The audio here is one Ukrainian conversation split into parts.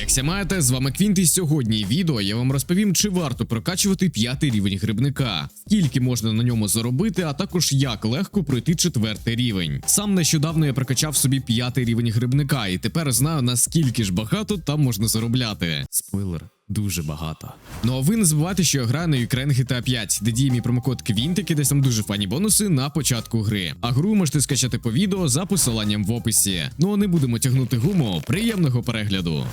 Якся маєте, з вами Квінт, і сьогодні відео я вам розповім, чи варто прокачувати п'ятий рівень грибника, скільки можна на ньому заробити, а також як легко пройти четвертий рівень. Сам нещодавно я прокачав собі п'ятий рівень грибника, і тепер знаю наскільки ж багато там можна заробляти. Спойлер. Дуже багато. Ну а ви не забувайте, що я граю на Ukraine GTA 5, де діє мій промокод Квінтики, десь там дуже фані бонуси на початку гри. А гру можете скачати по відео за посиланням в описі. Ну а не будемо тягнути гуму. Приємного перегляду.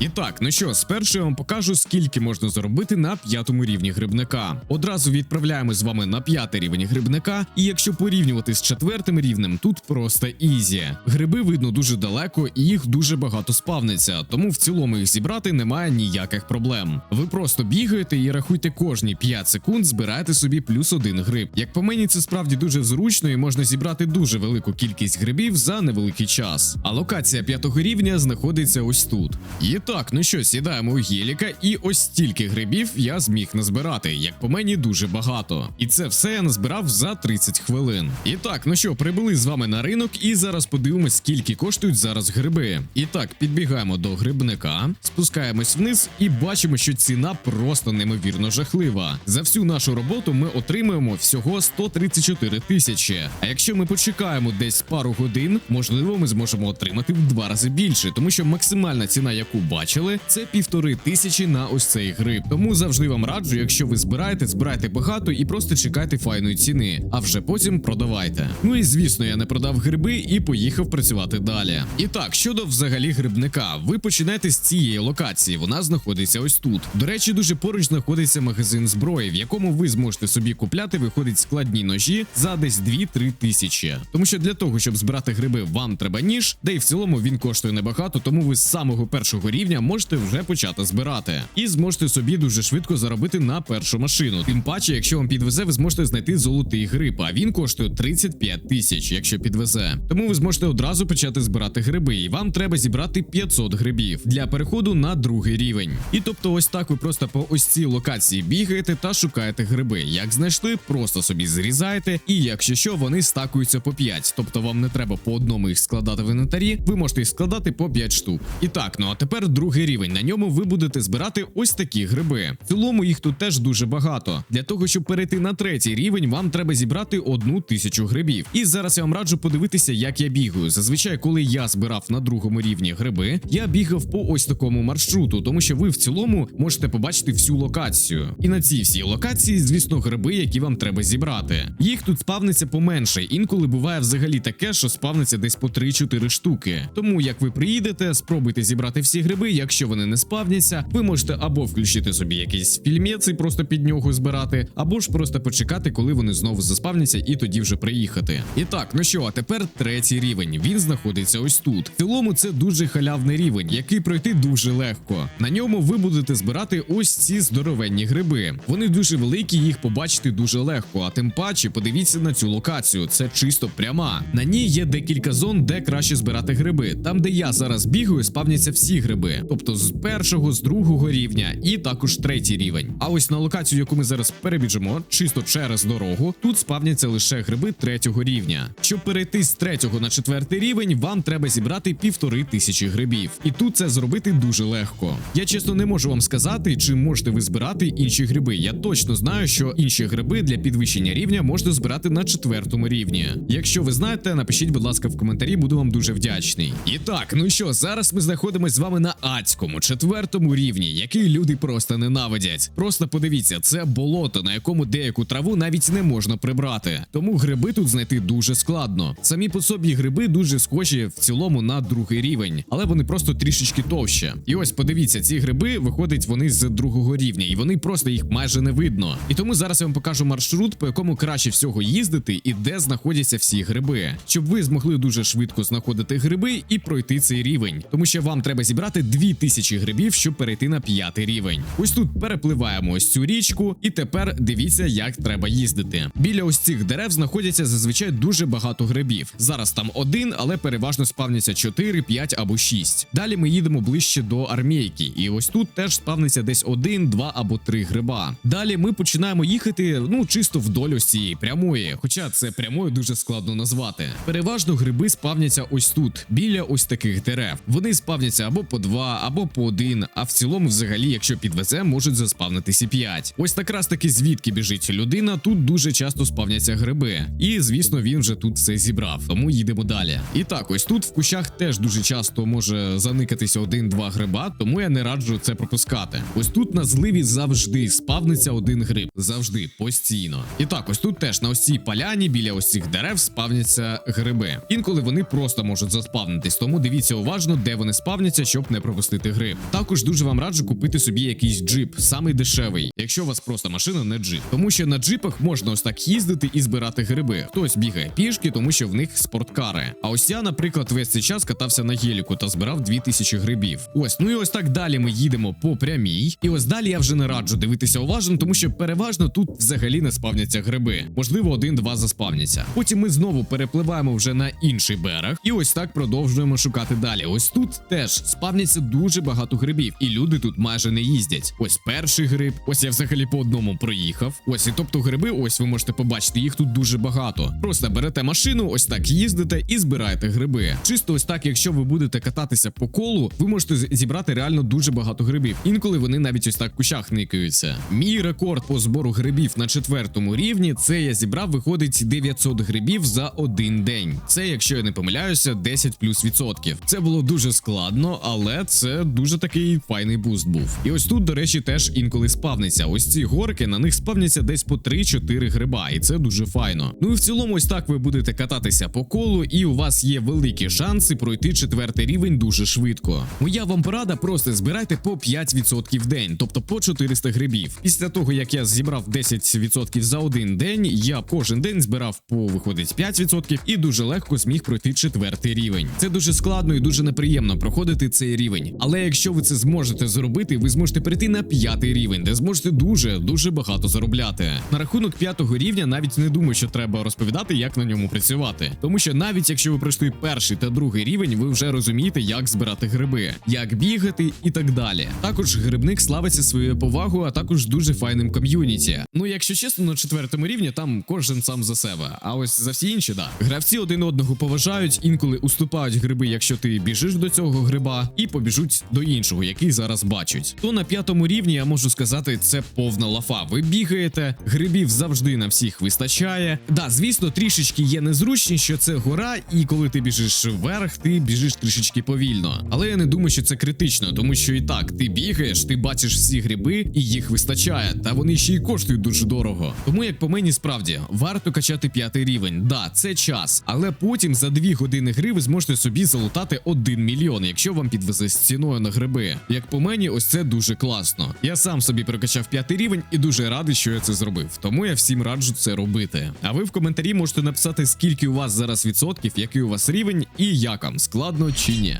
І так, ну що, спершу я вам покажу, скільки можна заробити на п'ятому рівні грибника. Одразу відправляємо з вами на п'ятий рівень грибника, і якщо порівнювати з четвертим рівнем, тут просто ізі. Гриби видно дуже далеко і їх дуже багато спавниться, тому в цілому їх зібрати немає ніяких проблем. Ви просто бігаєте і рахуйте кожні 5 секунд, збираєте собі плюс один гриб. Як по мені, це справді дуже зручно і можна зібрати дуже велику кількість грибів за невеликий час. А локація п'ятого рівня знаходиться ось тут. І так, ну що, сідаємо у геліка, і ось стільки грибів я зміг назбирати. Як по мені, дуже багато. І це все я назбирав за 30 хвилин. І так, ну що, прибули з вами на ринок, і зараз подивимось, скільки коштують зараз гриби. І так, підбігаємо до грибника, спускаємось вниз і бачимо, що ціна просто неймовірно жахлива. За всю нашу роботу ми отримуємо всього 134 тисячі. А якщо ми почекаємо десь пару годин, можливо, ми зможемо отримати в два рази більше, тому що максимальна ціна, яку бачили, це півтори тисячі на ось цей гриб. Тому завжди вам раджу, якщо ви збираєте, збирайте багато і просто чекайте файної ціни, а вже потім продавайте. Ну і звісно, я не продав гриби і поїхав працювати далі. І так, щодо взагалі грибника, ви починаєте з цієї локації. Вона знаходиться ось тут. До речі, дуже поруч знаходиться магазин зброї, в якому ви зможете собі купляти, виходить складні ножі за десь 2-3 тисячі. Тому що для того, щоб збирати гриби, вам треба ніж, де і в цілому він коштує небагато, тому ви з самого першого рівня можете вже почати збирати. І зможете собі дуже швидко заробити на першу машину. Тим паче, якщо вам підвезе, ви зможете знайти золотий гриб, а він коштує 35 тисяч, якщо підвезе. Тому ви зможете одразу почати збирати гриби, і вам треба зібрати 500 грибів для переходу на другий рівень. І тобто, ось так ви просто по ось цій локації бігаєте та шукаєте гриби. Як знайшли, просто собі зрізаєте, і якщо що, вони стакуються по 5. Тобто вам не треба по одному їх складати в інвентарі, ви можете їх складати по 5 штук. І так, ну а тепер другий рівень. На ньому ви будете збирати ось такі гриби. В цілому їх тут теж дуже багато. Для того, щоб перейти на третій рівень, вам треба зібрати одну тисячу грибів. І зараз я вам раджу подивитися, як я бігаю. Зазвичай, коли я збирав на другому рівні гриби, я бігав по ось такому маршруту, тому що ви в цілому можете побачити всю локацію. І на цій всій локації, звісно, гриби, які вам треба зібрати. Їх тут спавниться поменше. Інколи буває взагалі таке, що спавниться десь по 3-4 штуки. Тому як ви приїдете, спробуйте зібрати всі гриби. Якщо вони не спавняться, ви можете або включити собі якийсь фільмець і просто під нього збирати, або ж просто почекати, коли вони знову заспавняться, і тоді вже приїхати. І так, ну що, а тепер третій рівень. Він знаходиться ось тут. В цілому це дуже халявний рівень, який пройти дуже легко. На ньому ви будете збирати ось ці здоровенні гриби. Вони дуже великі, їх побачити дуже легко. А тим паче, подивіться на цю локацію. Це чисто пряма. На ній є декілька зон, де краще збирати гриби. Там, де я зараз бігаю, спавняться всі гриби, тобто з першого, з другого рівня, і також третій рівень. А ось на локацію, яку ми зараз перебіжимо, чисто через дорогу, тут спавняться лише гриби третього рівня. Щоб перейти з третього на четвертий рівень, вам треба зібрати півтори тисячі грибів. І тут це зробити дуже легко. Я чесно не можу вам сказати, чи можете ви збирати інші гриби. Я точно знаю, що інші гриби для підвищення рівня можна збирати на четвертому рівні. Якщо ви знаєте, напишіть, будь ласка, в коментарі, буду вам дуже вдячний. І так, ну що, зараз ми знаходимося з вами на адському четвертому рівні, який люди просто ненавидять. Просто подивіться, це болото, на якому деяку траву навіть не можна прибрати. Тому гриби тут знайти дуже складно. Самі по собі гриби дуже схожі в цілому на другий рівень, але вони просто трішечки товще. І ось подивіться, ці гриби виходять вони з другого рівня, і вони просто їх майже не видно. І тому зараз я вам покажу маршрут, по якому краще всього їздити і де знаходяться всі гриби, щоб ви змогли дуже швидко знаходити гриби і пройти цей рівень, тому що вам треба зібрати 2000 грибів, щоб перейти на п'ятий рівень. Ось тут перепливаємо ось цю річку, і тепер дивіться, як треба їздити. Біля ось цих дерев знаходяться зазвичай дуже багато грибів. Зараз там один, але переважно спавняться 4, 5 або 6. Далі ми їдемо ближче до армійки, і ось тут теж спавниться десь один, два або три гриба. Далі ми починаємо їхати, ну чисто вдоль ось цієї прямої, хоча це прямою дуже складно назвати. Переважно гриби спавняться ось тут, біля ось таких дерев. Вони спавняться або по 2 два або по один. А в цілому, взагалі, якщо підвезе, можуть заспавнитися 5. Ось так раз таки звідки біжить людина. Тут дуже часто спавняться гриби. І звісно, він вже тут все зібрав. Тому їдемо далі. І так, ось тут в кущах теж дуже часто може заникатися один-два гриба, тому я не раджу це пропускати. Ось тут на зливі завжди спавниться один гриб. Завжди, постійно. І так, ось тут теж на ось цій поляні біля ось цих дерев спавняться гриби. Інколи вони просто можуть заспавнитись, тому дивіться уважно, де вони спавняться, щоб не пропустити гриб. Також дуже вам раджу купити собі якийсь джип, самий дешевий, якщо у вас просто машина, не джип. Тому що на джипах можна ось так їздити і збирати гриби. Хтось бігає пішки, тому що в них спорткари. А ось я, наприклад, весь цей час катався на геліку та збирав 2000 грибів. Ось, ну і ось так далі ми їдемо по прямій. І ось далі я вже не раджу дивитися уважно, тому що переважно тут взагалі не спавняться гриби. Можливо, один-два заспавняться. Потім ми знову перепливаємо вже на інший берег, і ось так продовжуємо шукати далі. Ось тут теж спавняться дуже багато грибів, і люди тут майже не їздять. Ось перший гриб, ось я взагалі по одному проїхав. Ось і тобто гриби, ось ви можете побачити, їх тут дуже багато. Просто берете машину, ось так їздите і збираєте гриби. Чисто ось так, якщо ви будете кататися по колу, ви можете зібрати реально дуже багато грибів. Інколи вони навіть ось так кущах никаються. Мій рекорд по збору грибів на четвертому рівні це я зібрав, виходить 900 грибів за один день. Це, якщо я не помиляюся, 10 плюс відсотків. Це було дуже складно, але це дуже такий файний буст був. І ось тут, до речі, теж інколи спавниться. Ось ці горки на них спавняться десь по 3-4 гриба, і це дуже файно. Ну і в цілому, ось так ви будете кататися по колу, і у вас є великі шанси пройти четвертий рівень дуже швидко. Моя вам порада просто збирайте по 5% в день, тобто по 400 грибів. Після того як я зібрав 10% за один день, я кожен день збирав по виходить 5% і дуже легко зміг пройти четвертий рівень. Це дуже складно і дуже неприємно проходити цей рівень. Але якщо ви це зможете зробити, ви зможете перейти на п'ятий рівень, де зможете дуже дуже багато заробляти. На рахунок п'ятого рівня навіть не думаю, що треба розповідати, як на ньому працювати. Тому що навіть якщо ви пройшли перший та другий рівень, ви вже розумієте, як збирати гриби, як бігати і так далі. Також грибник славиться своєю повагою, а також дуже файним ком'юніті. Ну, якщо чесно, на четвертому рівні там кожен сам за себе. А ось за всі інші, да. Гравці один одного поважають, інколи уступають гриби, якщо ти біжиш до цього гриба, і побіжуть до іншого, який зараз бачать. То на п'ятому рівні я можу сказати, це повна лафа. Ви бігаєте, грибів завжди на всіх вистачає. Да, звісно, трішечки є незручність, що це гора, і коли ти біжиш вверх, ти біжиш трішечки повільно. Але я не думаю, що це критично, тому що і так ти бігаєш, ти бачиш всі гриби, і їх вистачає, та вони ще й коштують дуже дорого. Тому, як по мені, справді варто качати п'ятий рівень. Да, це час, але потім за дві години гри ви зможете собі залутати 1 мільйон, якщо вам підвезе з ціною на гриби. Як по мені, ось це дуже класно. Я сам собі прокачав п'ятий рівень і дуже радий, що я це зробив. Тому я всім раджу це робити. А ви в коментарі можете написати, скільки у вас зараз відсотків, який у вас рівень і як вам складно чи ні.